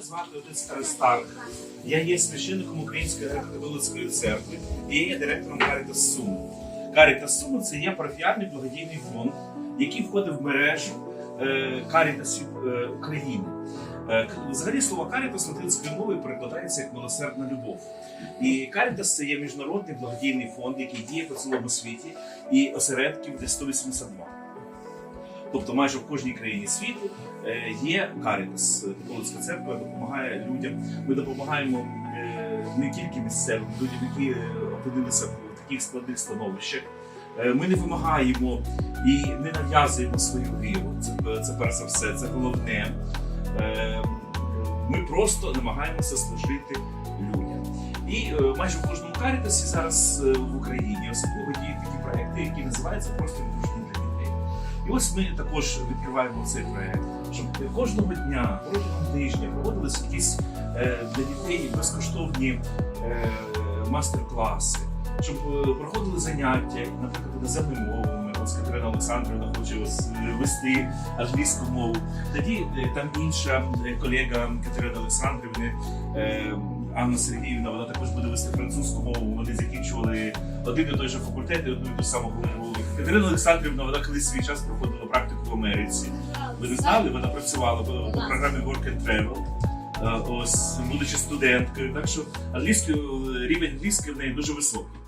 Мене звати отець Аристарх. Я є священником Української греко-католицької церкви і я є директором Caritas Суми. Caritas Суми це є парафіальний благодійний фонд, який входить в мережу е, Карітасів е, України. Е, Взагалі слово Карітас латинською мовою перекладається як милосердна любов. І Карітас це є міжнародний благодійний фонд, який діє по цілому світі, і осередків десь 182. Тобто майже в кожній країні світу е, є Карітас. Католицька церква допомагає людям. Ми допомагаємо е, не тільки місцевим людям, які е, опинилися в таких складних становищах. Ми не вимагаємо і не нав'язуємо свою віру. Це, це перш за все, це головне. Ми просто намагаємося служити людям. І майже в кожному карітасі зараз в Україні особливо діють такі проекти, які називаються просто відпущені для дітей. І ось ми також відкриваємо цей проект, щоб кожного дня, протягом тижня проводились якісь е, для дітей безкоштовні е, мастер-класи, щоб е, проходили заняття, наприклад, іноземними мовами. Ось Катерина Олександрівна хоче вести англійську мову. Тоді там інша колега Катерини Олександрівни. Анна Сергіївна, вона також буде вести французьку мову. Вони закінчували один і той же факультет і одну і ту саму голову. Катерина Олександрівна, вона колись свій час проходила практику в Америці. Ви не знали, вона працювала по, програмі Work and Travel. Е, Ось, будучи студенткою, так що англійською рівень англійської в неї дуже високий.